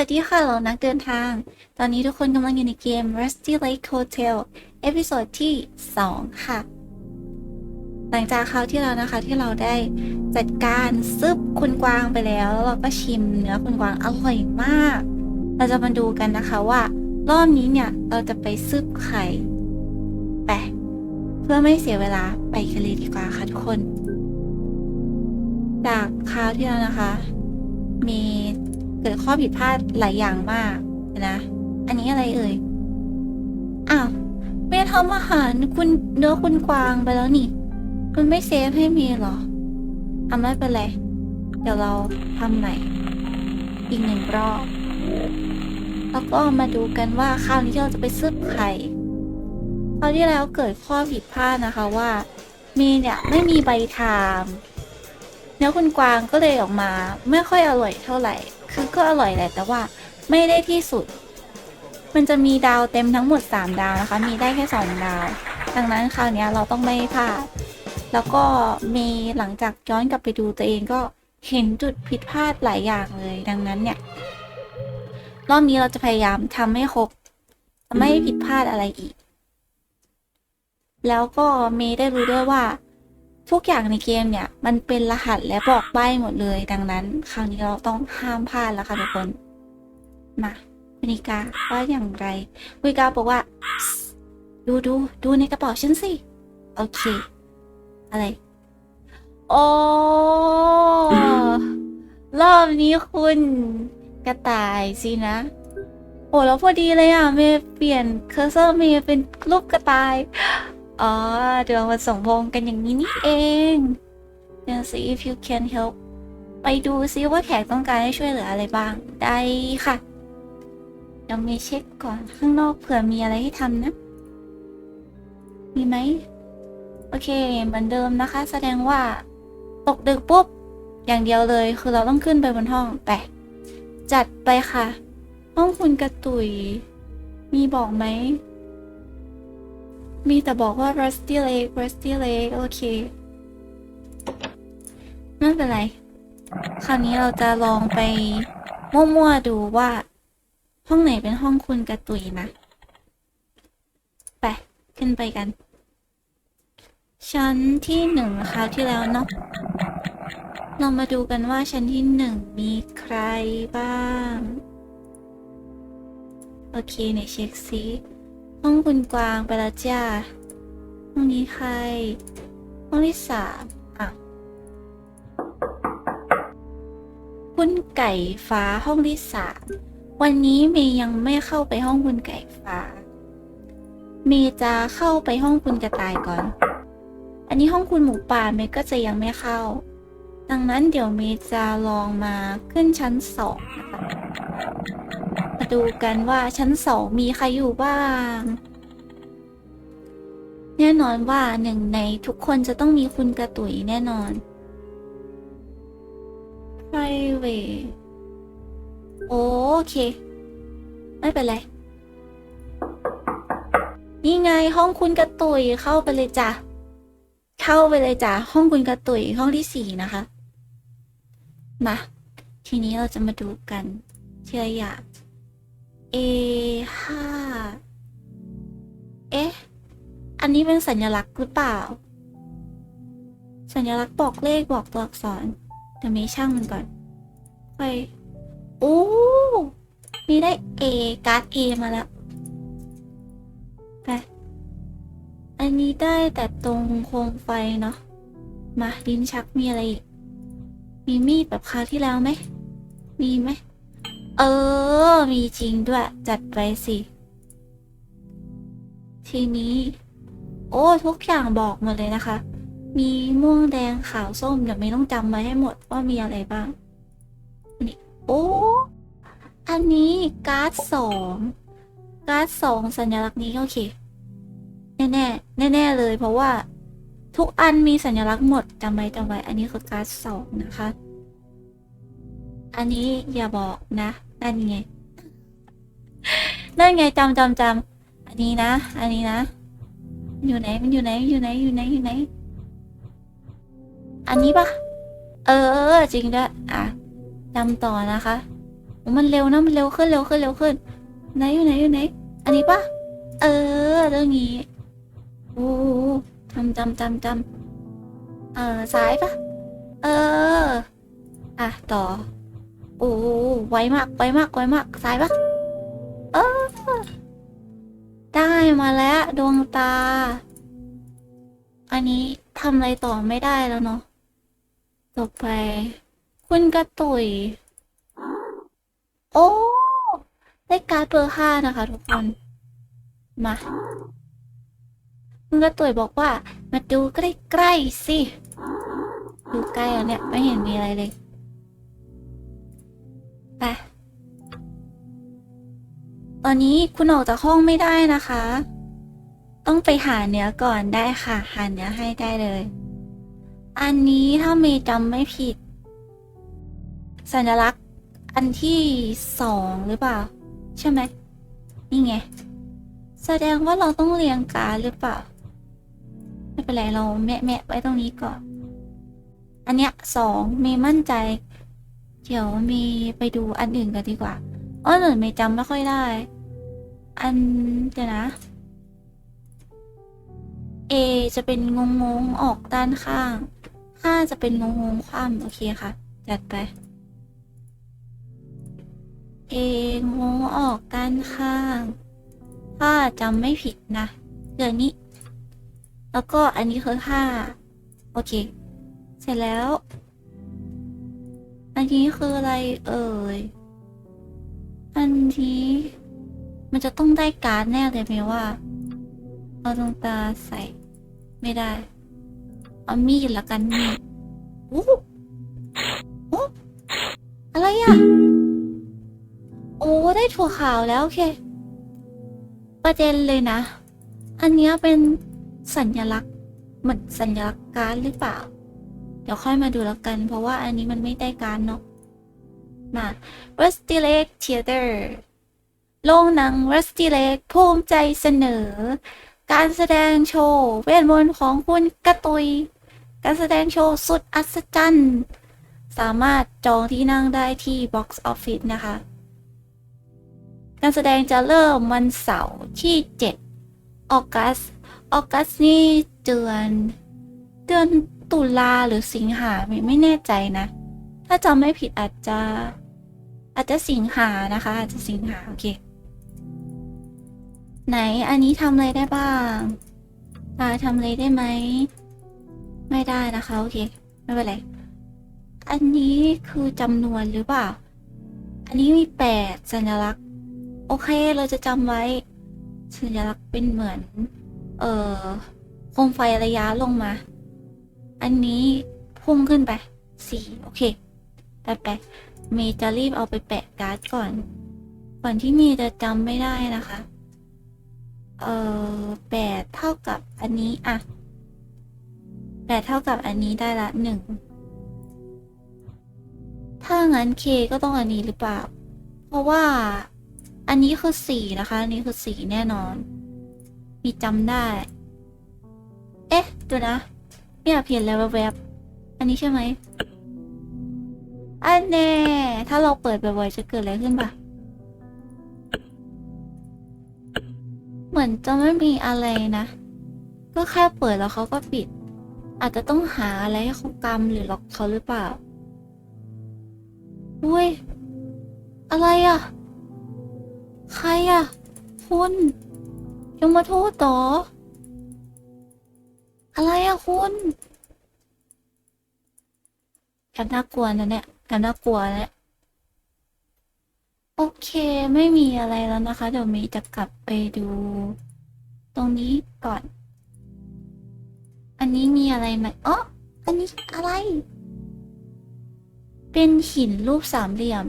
วัสดีค่ะเรานักเดินทาง ตอนนี้ทุกคนกำลังอยู่ในเกม Rusty Lake Hotel เอพิโซดที่ 2 ค่ะ หลังจากคราวที่แล้วนะคะที่เราได้จัดการซึบคุณกวางไปแล้ว แล้วเราก็ชิมเนื้อคุณกวางอร่อยมาก เราจะมาดูกันนะคะว่า รอบนี้เนี่ยเราจะไปซึบไข่ไปเพื่อไม่เสียเวลาไปกันเลยดีกว่าค่ะทุกคน จากคราวที่แล้วนะคะ มี เกิดข้อผิดพลาดหลายอย่างมากนะ อันนี้อะไรเอ่ย อ้าวเมย์ทำอาหารคุณเนื้อคุณกวางไปแล้วนี่ คุณไม่เซฟให้เมย์หรออะไม่เป็นไร เดี๋ยวเราทำใหม่ อีกหนึ่งรอบ แล้วก็มาดูกันว่าคราวนี้เราจะไปซื้อไข่คราวที่แล้วเกิดข้อผิดพลาดนะคะว่า เมย์เนี่ยไม่มีใบทามเนื้อคุณกวางก็เลยออกมา ไม่ค่อยอร่อยเท่าไหร่ คือก็อร่อยแหละแต่ว่าไม่ได้ที่สุด มันจะมีดาวเต็มทั้งหมด 3 ดาวนะคะ มีได้แค่ 2 ดาว ดังนั้นคราวนี้เราต้องไม่พลาด แล้วก็มีหลังจากย้อนกลับไปดูตัวเองก็เห็นจุดผิดพลาดหลายอย่างเลย ดังนั้นเนี่ย รอบนี้เราจะพยายามทำให้ครบไม่ผิดพลาดอะไรอีก แล้วก็เมย์ได้รู้ด้วยว่า ทุกอย่างในเกมเนี่ย มันเป็นรหัสและบอกใบ้หมดเลย ดังนั้น คราวนี้เราต้องห้ามพลาดแล้วค่ะทุกคน มาคุณนิกาว่าอย่างไรคุณนิกาบอกว่า ดูดูดูในกระเป๋าฉันสิ โอเค อะไร โอ้รอบนี้คุณกระต่ายสินะ โอ้แล้วพอดีเลยอะ เมย์เปลี่ยนเคอร์เซอร์เมย์เป็นรูปกระต่าย อ๋อเดี๋ยวมาส่งพงกันอย่างนี้นี่เองเดี๋ยว see if you can help ไปดูซิว่าแขกต้องการให้ช่วยเหลืออะไรบ้าง ได้ค่ะเดี๋ยวมีเช็คก่อนข้างนอกเผื่อมีอะไรให้ทำนะ มีไหม โอเค เหมือนเดิมนะคะ แสดงว่า ตกดึกปุ๊บ อย่างเดียวเลยคือเราต้องขึ้นไปบนห้องไปจัดไปค่ะ ห้องคุณกระตุย มีบอกไหม มีแต่บอกว่า rusty lake rusty lake โอเค ไม่เป็นไร คราวนี้เราจะลองไปมั่วๆดูว่า ห้องไหนเป็นห้องคุณกระตุยนะ ไป ขึ้นไปกัน ชั้นที่หนึ่งคราวที่แล้วเนาะเรามาดูกันว่าชั้นที่หนึ่งมีใครบ้าง โอเคเนี่ยเช็คซิ ห้องคุณกวางไปแล้วจ้าห้องนี้ใคร ห้องที่สามอะ คุณไก่ฟ้าห้องที่สามวันนี้เมย์ยังไม่เข้าไปห้องคุณไก่ฟ้า เมย์จะเข้าไปห้องคุณกระต่ายก่อน อันนี้ห้องคุณหมูป่าเมย์ก็จะยังไม่เข้า ดังนั้นเดี๋ยวเมย์จะลองมาขึ้นชั้นสองนะคะ มาดูกันว่าชั้นสองมีใครอยู่บ้าง แน่นอนว่าหนึ่งในทุกคนจะต้องมีคุณกระตุยแน่นอน private โอเค ไม่เป็นไร นี่ไงห้องคุณกระตุยเข้าไปเลยจ้ะ เข้าไปเลยจ้ะ ห้องคุณกระตุยห้องที่สี่นะคะ มา ทีนี้เราจะมาดูกันทีละออยาง A ห้าเอ๊ะ อันนี้เป็นสัญลักษณ์หรือเปล่า สัญลักษณ์บอกเลขบอกตัวอักษรแต่ไม่ช่างมันก่อน ไป โอ้มีได้ A การ์ด A มาแล้ว ไป อันนี้ได้แต่ตรงโคมไฟเนาะ มาลิ้นชักมีอะไรอีก มีมีดแบบคราวที่แล้วไหม มีไหม เออ มีจริงด้วย จัดไปสิ ทีนี้ โอ้ ทุกอย่างบอกหมดเลยนะคะ มีม่วงแดงขาวส้มเดี๋ยวไม่ต้องจำไว้ให้หมดว่ามีอะไรบ้าง นี่ โอ้ อันนี้การ์ดสองการ์ดสองสัญลักษณ์นี้โอเค แน่แน่แน่แน่เลยเพราะว่า ทุกอันมีสัญลักษณ์หมดจำไว้จำไว้ อันนี้คือการ์ดสองนะคะ อันนี้อย่าบอกนะ นั่นไง นั่นไงจำจำจำอันนี้นะ อันนี้นะมันอยู่ไหน มันอยู่ไหน อยู่ไหน อยู่ไหน อยู่ไหน อันนี้ปะเออ จริงด้วย อะจำต่อนะคะมันเร็วนะ มันเร็วขึ้น เร็วขึ้น เร็วขึ้น ไหนอยู่ไหนอยู่ไหน อันนี้ปะเออ เรื่องนี้ โอ้จำจำจำจำเออซ้ายปะเออ อะ ต่อ โอ้ไวมากไวมากไวมากซ้ายปะเออ ได้มาแล้ว ดวงตา อันนี้ทำอะไรต่อไม่ได้แล้วเนาะต่อไป คุณกระตุย โอ้ได้การ์ดเบอร์ห้านะคะ ทุกคน มาคุณกระตุยบอกว่า มาดูใกล้ๆสิ ดูใกล้แล้วเนี่ย ไม่เห็นมีอะไรเลย ไปตอนนี้คุณออกจากห้องไม่ได้นะคะ ต้องไปหาเนื้อก่อนได้ค่ะ หาเนื้อให้ได้เลย อันนี้ถ้าเมย์จำไม่ผิด สัญลักษณ์อันที่สองหรือเปล่า ใช่ไหมนี่ไง แสดงว่าเราต้องเรียงการหรือเปล่า ไม่เป็นไรเราแมะแมะไว้ตรงนี้ก่อน อันเนี้ยสองเมย์มั่นใจ เดี๋ยวมย์ไปดูอันอื่นกันดีกว่าอ้อหนึ่งเมย์จำไม่ค่อยได้ อันเดี๋ยวนะ A จะเป็นงงงออกด้านข้างห้าจะเป็นงงงคว่ำโอเคค่ะ จัดไป A งงออกด้านข้าง ถ้าจำไม่ผิดนะเดี๋ยวนี้ แล้วก็อันนี้คือห้าโอเค เสร็จแล้ว อันนี้คืออะไรเอ่ย อันนี้ มันจะต้องได้การ์ดแน่เลยไหมว่า เอาดวงตาใส่ ไม่ได้ เอามีดละกันมีดโอ้โอ้อะไรอะ โอ้ ได้ถั่วขาวแล้ว โอเค ประเด็นเลยนะ อันนี้เป็นสัญลักษณ์ เหมือนสัญลักษณ์การดหรือเปล่า เดี๋ยวค่อยมาดูแล้วกัน เพราะว่าอันนี้มันไม่ได้การเนาะมา Rusty Lake Theater โรงหนัง Rusty Lake ภูมิใจเสนอ การแสดงโชว์ เวทมนต์ของคุณกระตุย การแสดงโชว์ สุดอัศจรรย์สามารถจองที่นั่งได้ที่ Box Office นะคะ การแสดงจะเริ่มวันเสาร์ที่ 7 ออกัส ออกัสนี่เดือน เดือน ตุลาหรือสิงหาไม่ไม่แน่ใจนะ ถ้าจำไม่ผิดอาจจะ อาจจะสิงหานะคะ อาจจะสิงหาโอเค ไหนอันนี้ทำอะไรได้บ้างตาทำอะไรได้ไหม ไม่ได้นะคะ โอเค ไม่เป็นไร อันนี้คือจำนวนหรือเปล่า อันนี้มีแปดสัญลักษณ์ โอเคเราจะจำไว้ สัญลักษณ์เป็นเหมือน เอ่อโคมไฟระยะลงมา อันนี้พุ่งขึ้นไปสี่โอเคไปไปะเมย์จะรีบเอาไปแปะการ์ดก่อน ก่อนที่เมย์จะจำไม่ได้นะคะ เอ่อแปดเท่ากับอันนี้อะแปดเท่ากับอันนี้ได้ละหนึ่งถ้างั้นเคก็ต้องอันนี้หรือเปล่า เพราะว่าอันนี้คือสี่นะคะ อันนี้คือสี่แน่นอน มีจำได้ เอ๊ะดูนะ ไม่ยากเห็นแล้วแวบๆอันนี้ใช่ไหมอันแน่ ถ้าเราเปิดบ่อยๆจะเกิดอะไรขึ้นปะเหมือนจะไม่มีอะไรนะ ก็แค่เปิดแล้วเขาก็ปิด อาจจะต้องหาอะไรให้เขากำหรือล็อกเขาหรือเปล่าอุ้ย อะไรอะ ใครอะ คุณยังมาโทษต่อ อะไรอะคุณแอบน่ากลัวนะเนี่ยแอบน่ากลัวนะโอเคไม่มีอะไรแล้วนะคะ เดี๋ยวมีจะกลับไปดู ตรงนี้ก่อน อันนี้มีอะไรไหมอ๋ออันนี้อะไร เป็นหินรูปสามเหลี่ยม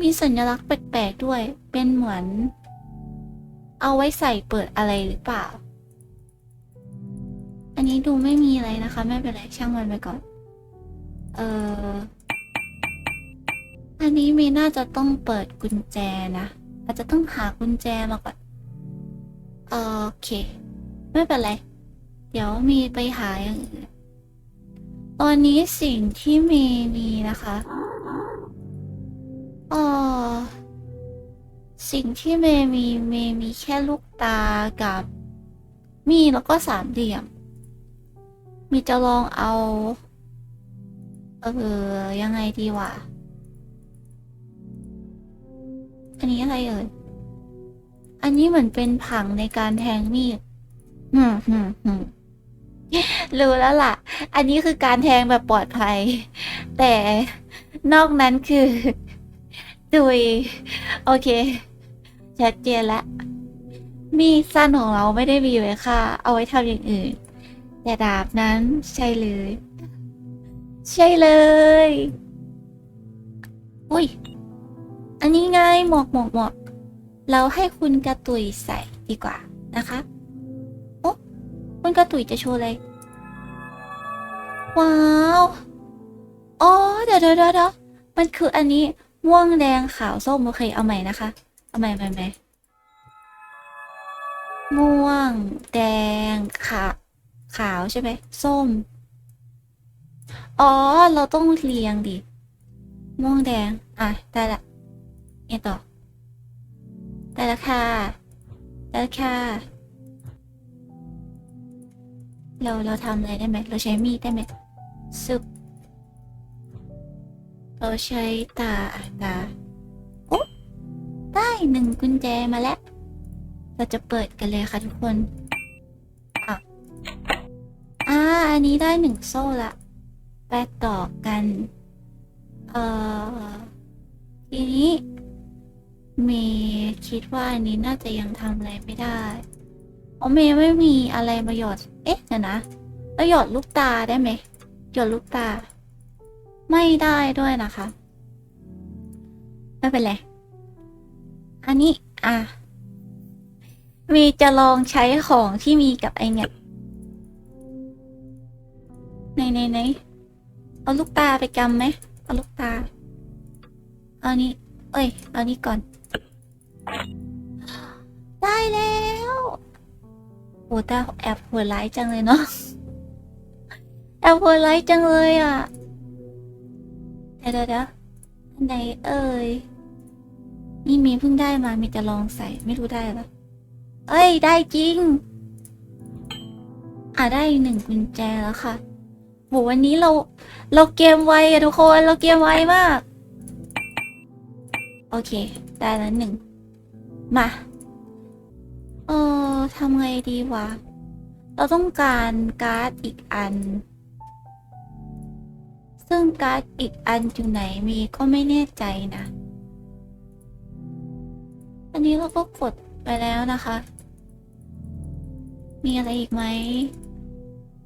มีสัญลักษณ์แปลกๆด้วย เป็นเหมือน เอาไว้ใส่เปิดอะไรหรือเปล่า นี้ดูไม่มีอะไรนะคะ ไม่เป็นไรช่างมันไปก่อน เอออันนี้มีน่าจะต้องเปิดกุญแจนะอาจจะต้องหากุญแจมาก่อนโอเค ไม่เป็นไร เดี๋ยวมีไปหาอย่างอื่นตอนนี้สิ่งที่มีมีนะคะอ๋อสิ่งที่เมย์มีเมย์มีแค่ลูกตากับ มีแล้วก็สามเหลี่ยม มีจะลองเอา เออ ยังไงดีวะ อันนี้อะไรเอ่ย อันนี้เหมือนเป็นผังในการแทงมีดหืมหืมหืมรู้แล้วล่ะ อันนี้คือการแทงแบบปลอดภัย แต่นอกนั้นคือดุยโอเค ชัดเจนละมีดสั้นของเราไม่ได้มีไว้ค่ะ เอาไว้ทำอย่างอื่น แต่ดาบนั้นใช่เลย ใช่เลยอุ้ย อันนี้ไงหมวกหมวกหมวกเราให้คุณกระตุยใส่ดีกว่านะคะโอ้คุณกระตุยจะโชว์เลยว้าวอ๋อเดี๋ยวเดี๋ยวเดี๋ยวเดี๋ยวมันคืออันนี้ม่วงแดงขาวส้มโอเคเอาใหม่นะคะ เอาใหม่ใหม่ใหม่ม่วงแดงขาว ขาวใช่ไหมส้ม อ๋อ เราต้องเรียงดิ ม่วงแดง อะ ได้ละเอต่อ ได้ล้วค่ะ ได้ล้วค่ะ เรา เราทำอะไรได้ไหม เราใช้มีดได้ไหมซึบเราใช้ตาตาโอ้ได้หนึ่งกุญแจมาแล้ว เราจะเปิดกันเลยค่ะทุกคน อ่า อันนี้ได้หนึ่งโซ่ละไปต่อกัน เอ่อ ทีนี้เมย์คิดว่าอันนี้น่าจะยังทำอะไรไม่ได้เพราะเมย์ไม่มีอะไรมาหยอด เอ๊ะเดี๋ยวนะแล้วหยอดลูกตาได้ไหม หยอดลูกตา ไม่ได้ด้วยนะคะ ไม่เป็นไร อันนี้ อะ มีจะลองใช้ของที่มีกับไอเนี่ย ไหนไหนไหนเอาลูกตาไปกำไหมเอาลูกตา เอานี้เอ้ย เอานี้ก่อน ได้แล้วโอ้ตาแอบหัวร้ายจังเลยเนาะ แอบหัวร้ายจังเลยอะ เดี๋ยวเดี๋ยวไหนเอ่ย นี่มีเพิ่งได้มา มีจะลองใส่ ไม่รู้ได้ปะเอ้ย ได้จริง อะได้หนึ่งกุญแจแล้วค่ะ โหวันนี้เรา เราเกมไวอะทุกคน เราเกมไวมาก โอเค ได้แล้วหนึ่ง มา เออทำไงดีวะ เราต้องการการ์ดอีกอัน ซึ่งการ์ดอีกอันอยู่ไหนมีก็ไม่แน่ใจนะ อันนี้เราก็กดไปแล้วนะคะ มีอะไรอีกไหม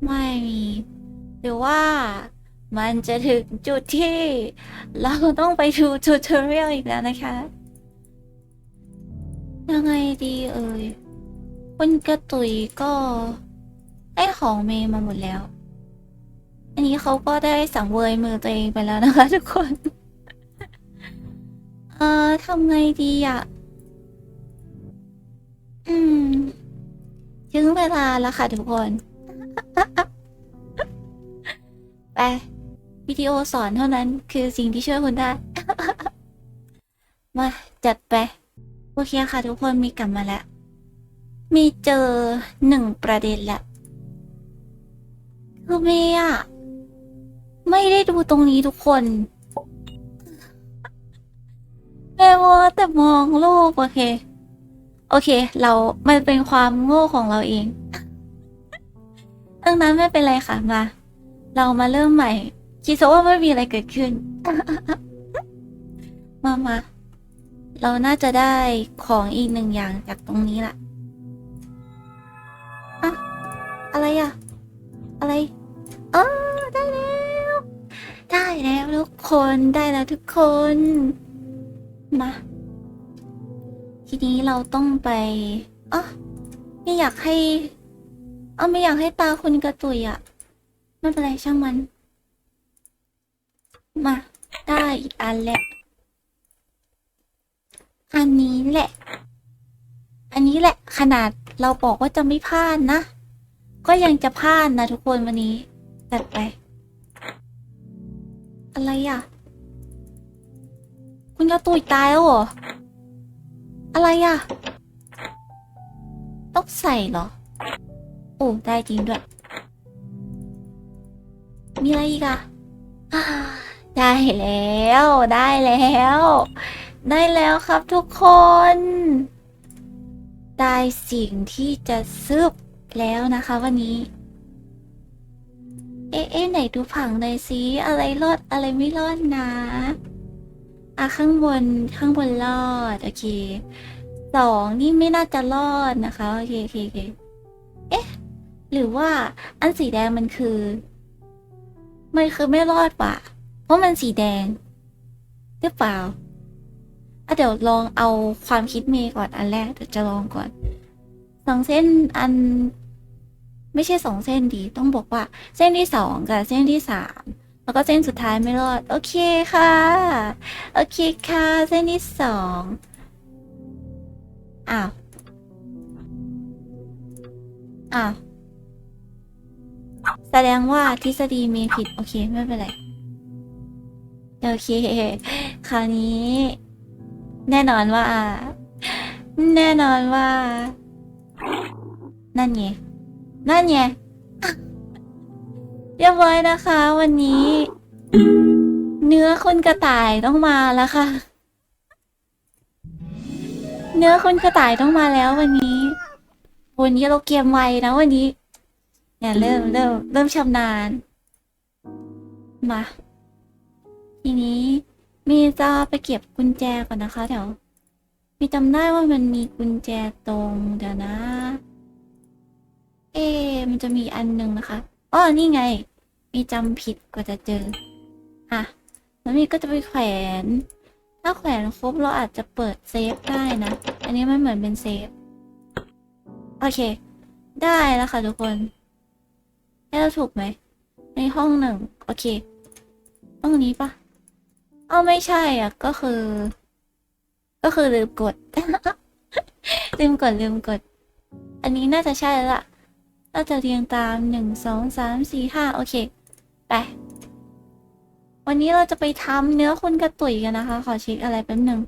ไม่มี หรือว่ามันจะถึงจุดที่เราต้องไปดูทูทอเรียลอีกแล้วนะคะ ยังไงดีเอ่ยคุณกระตุยก็ได้ของเมย์มาหมดแล้ว อันนี้เขาก็ได้สังเวยมือตัวเองไปแล้วนะคะทุกคน เอ่อทำไงดีอะ อืม ถึงเวลาแล้วค่ะทุกคน ไปวิดีโอสอนเท่านั้นคือสิ่งที่ช่วยคุณได้ มาจัดไป โอเคค่ะทุกคนมีกลับมาแล้ว มีเจอหนึ่งประเด็นแหละคือเมย์อะไม่ได้ดูตรงนี้ทุกคนแม่มัวแต่มองรูปโอเค โอเค เรามันเป็นความโง่ของเราเองดังนั้นไม่เป็นไรค่ะมา เรามาเริ่มใหม่ คิดซะว่าไม่มีอะไรเกิดขึ้น มามา เราน่าจะได้ของอีกหนึ่งอย่างจากตรงนี้ล่ะอะอะไรอะอะไรเออได้แล้ว ได้แล้วทุกคนได้แล้วทุกคน มา ทีนี้เราต้องไปอ๋อไม่อยากให้เออไม่อยากให้ตาคุณกระตุยอะ ไม่เป็นไรช่างมัน มาได้อีกอันแหละ อันนี้แหละ อันนี้แหละ ขนาดเราบอกว่าจะไม่พลาดนะ ก็ยังจะพลาดนะทุกคนวันนี้จัดไป อะไรอะ คุณกระตุยตายแล้วเหรอ อะไรอะ ต้องใส่เหรอ โอ้ ได้จริงด้วย มีอะไรอีกอะได้แล้วได้แล้ว ได้แล้วครับทุกคน ได้สิ่งที่จะซึบแล้วนะคะวันนี้เอ๊ะเอ๊ะไหนดูผังหน่อยสิอะไรรอดอะไรไม่รอดนะอะข้างบนข้างบนรอด โอเคสองนี่ไม่น่าจะรอดนะคะ โอเคโอเคโอเคเอ๊ะ หรือว่าอันสีแดงมันคือ มันคือไม่รอดป่ะ เพราะมันสีแดง หรือเปล่าอะเดี๋ยวลองเอาความคิดเมย์ก่อนอันแรกเดี๋ยวจะลองก่อนสองเส้นอัน ไม่ใช่สองเส้นดี ต้องบอกว่า เส้นที่สองกับเส้นที่สามแล้วก็เส้นสุดท้ายไม่รอด โอเคค่ะ โอเคค่ะ เส้นที่สองอ้าว อ้าว แสดงว่าทฤษฎีมีผิด โอเค ไม่เป็นไร โอเค คราวนี้ แน่นอนว่า แน่นอนว่า นั่นไง นั่นไง เรียบร้อยนะคะ วันนี้ เนื้อคนกระต่ายต้องมาแล้วค่ะ เนื้อคนกระต่ายต้องมาแล้ววันนี้วันนี้เราเกมไวนะวันนี้ เนี่ยเริ่มเริ่มเริ่มชำนาญ มา ทีนี้มีจะไปเก็บกุญแจก่อนนะคะเดี๋ยว มีจำได้ว่ามันมีกุญแจตรงเดี๋ยวนะ เอ๊มันจะมีอันหนึ่งนะคะอ๋อนี่ไง มีจำผิดกว่าจะเจอ อะ แล้วมีก็จะไปแขวน ถ้าแขวนครบเราอาจจะเปิดเซฟได้นะ อันนี้มันเหมือนเป็นเซฟ โอเค ได้แล้วค่ะทุกคน ให้เราถูกไหม ในห้องหนึ่งโอเค ห้องนี้ปะเอ้าไม่ใช่อะ ก็คือ ก็คือลืมกด ลืมกดลืมกด อันนี้น่าจะใช่แล้วล่ะ น่าจะเรียงตามหนึ่งสองสามสี่ห้าโอเค ไป วันนี้เราจะไปทำเนื้อคนกระตุยกันนะคะ ขอเช็คอะไรแป๊บหนึ่ง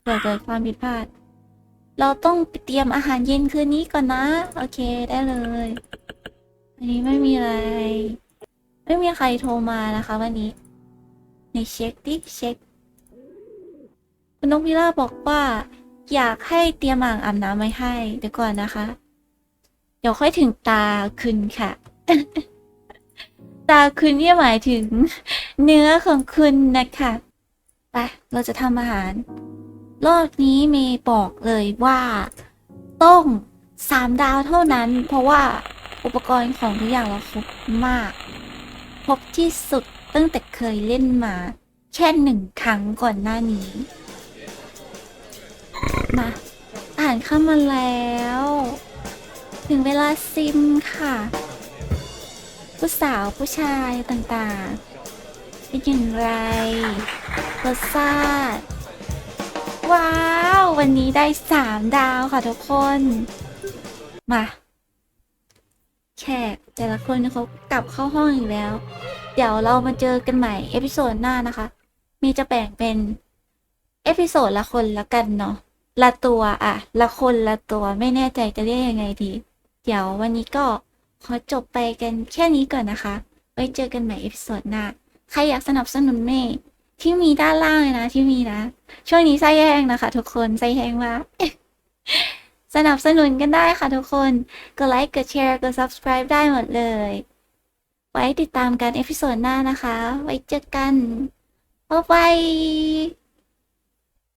เผื่อเกิดความผิดพลาด เราต้องเตรียมอาหารเย็นคืนนี้ก่อนนะ โอเคได้เลย อันนี้ไม่มีอะไร ไม่มีใครโทรมานะคะวันนี้ ในเช็คดิเช็ค คุณนกพิราบบอกว่า อยากให้เตรียมอ่างอาบน้ำไว้ให้ เดี๋ยวก่อนนะคะ เดี๋ยวค่อยถึงตาคุณค่ะ ตาคุณนี่หมายถึง เนื้อของคุณนะคะไปเราจะทำอาหาร รอบนี้เมย์บอกเลยว่า ต้องสามดาวเท่านั้น เพราะว่า อุปกรณ์ของทุกอย่างเราครบมาก ครบที่สุดตั้งแต่เคยเล่นมาแค่หนึ่งครั้งก่อนหน้านี้ มาอ่านเข้ามาแล้ว ถึงเวลาซิมค่ะ ผู้สาวผู้ชายต่างๆ เป็นอย่างไรรสชาติว้าว วันนี้ได้สามดาวค่ะทุกคน มา แขกแต่ละคนเขากลับเข้าห้องอีกแล้ว เดี๋ยวเรามาเจอกันใหม่เอพิโซดหน้านะคะ มีจะแบ่งเป็นเอพิโซดละคนละกันเนาะละตัวอะละคนละตัวไม่แน่ใจจะเรียกยังไงดี เดี๋ยววันนี้ก็ขอจบไปกันแค่นี้ก่อนนะคะ ไว้เจอกันใหม่เอพิโซดหน้า ใครอยากสนับสนุนเมย์ที่มีด้านล่างเลยนะที่มีนะ ช่วงนี้ไส้แห้งนะคะ ทุกคนไส้แห้งมาก สนับสนุนกันได้ค่ะทุกคน กดไลค์กดแชร์กด subscribe ได้หมดเลย ไว้ติดตามกันเอพิโซดหน้านะคะ ไว้เจอกันบ๊ายบาย